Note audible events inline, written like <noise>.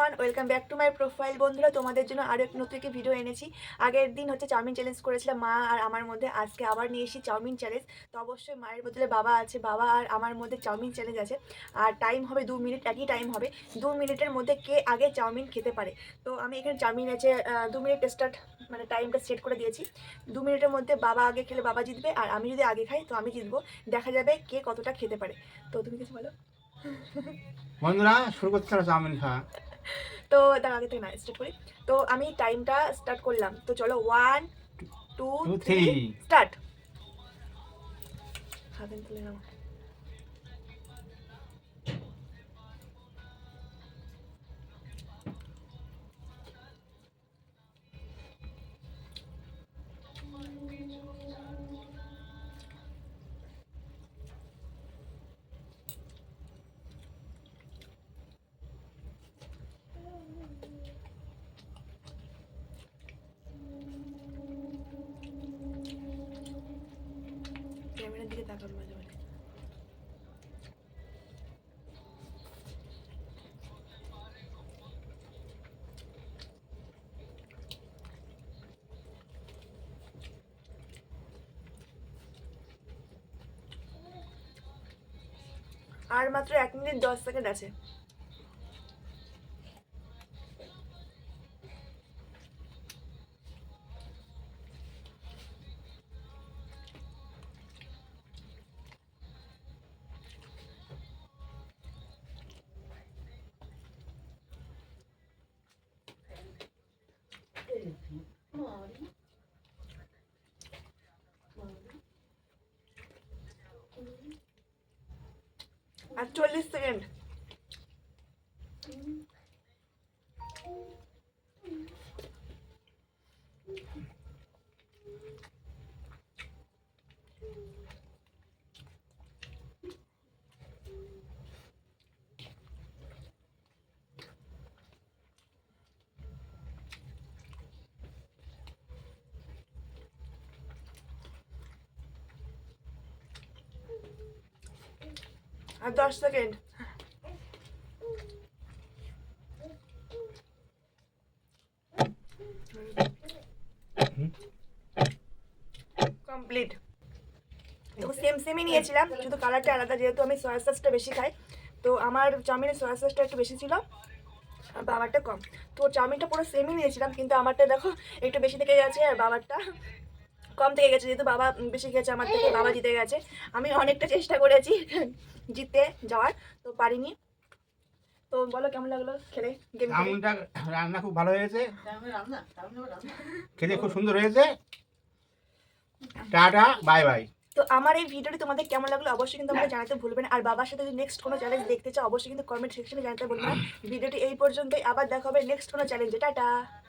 Everyone welcome back to my profile বন্ধুরা, তোমাদের জন্য আরও এক নতুন একটি ভিডিও এনেছি। আগের দিন হচ্ছে চাউমিন চ্যালেঞ্জ করেছিলাম মা আর আমার মধ্যে, আজকে আবার নিয়ে এসেছি চাউমিন চ্যালেঞ্জ তো অবশ্যই মায়ের বদলে বাবা আছে, বাবা আর আমার মধ্যে চাউমিন চ্যালেঞ্জ আছে। আর টাইম হবে দু মিনিট একই টাইম হবে। দু মিনিটের মধ্যে কে আগে চাউমিন খেতে পারে। তো আমি এখানে চাউমিন আছে দু মিনিট স্টার্ট মানে টাইমটা সেট করে দিয়েছি। দু মিনিটের মধ্যে বাবা আগে খেলে বাবা জিতবে, আর আমি যদি আগে খাই, তো আমি জিতবো। দেখা যাবে কে কতটা খেতে পারে। তো তুমি কিছু বলো। বন্ধুরা, শুরু করতে চাউমিন খাওয়া। তো তার আগে থেকে না স্টার্ট করি তো আমি টাইমটা স্টার্ট করলাম। তো চলো ওয়ান টু থ্রি স্টার্ট খাবেন দিকে মাঝে মাঝে আর মাত্র এক মিনিট দশ সেকেন্ড আছে। আর আর দশ সেকেন্ড কমপ্লিট তো সেম সেমই নিয়েছিলাম, শুধু কালারটা আলাদা, যেহেতু আমি সয়া সসটা বেশি খাই। তো আমার চাউমিনের সয়া সসটা একটু বেশি ছিল, আর বাবারটা কম। তো চাউমিনটা পুরো সেমই নিয়েছিলাম, কিন্তু আমারটা দেখো একটু বেশি থেকে গেছে, আর বাবারটা কম থেকে গেছে যেহেতু বাবা বেশি গেছে আমার থেকে বাবা জিতে গেছে। আমি অনেকটা চেষ্টা করেছি <laughs> জিততে যাওয়ার তো পারিনি। তো বলো কেমন লাগল খেলে? রান্না খুব ভালো হয়েছে। খেতে খুব সুন্দর হয়েছে। Tata bye bye. তো আমার এই ভিডিওটি তোমাদের কেমন লাগল অবশ্যই কিন্তু আমাকে জানাতে ভুলবেন আর বাবার সাথে যদি নেক্সট কোনো চ্যালেঞ্জ দেখতে চাও অবশ্যই কিন্তু কমেন্ট সেকশনে জানাতে বলবেন ভিডিওটি এই পর্যন্তই আবার দেখা হবে নেক্সট কোনো চ্যালেঞ্জে টাটা।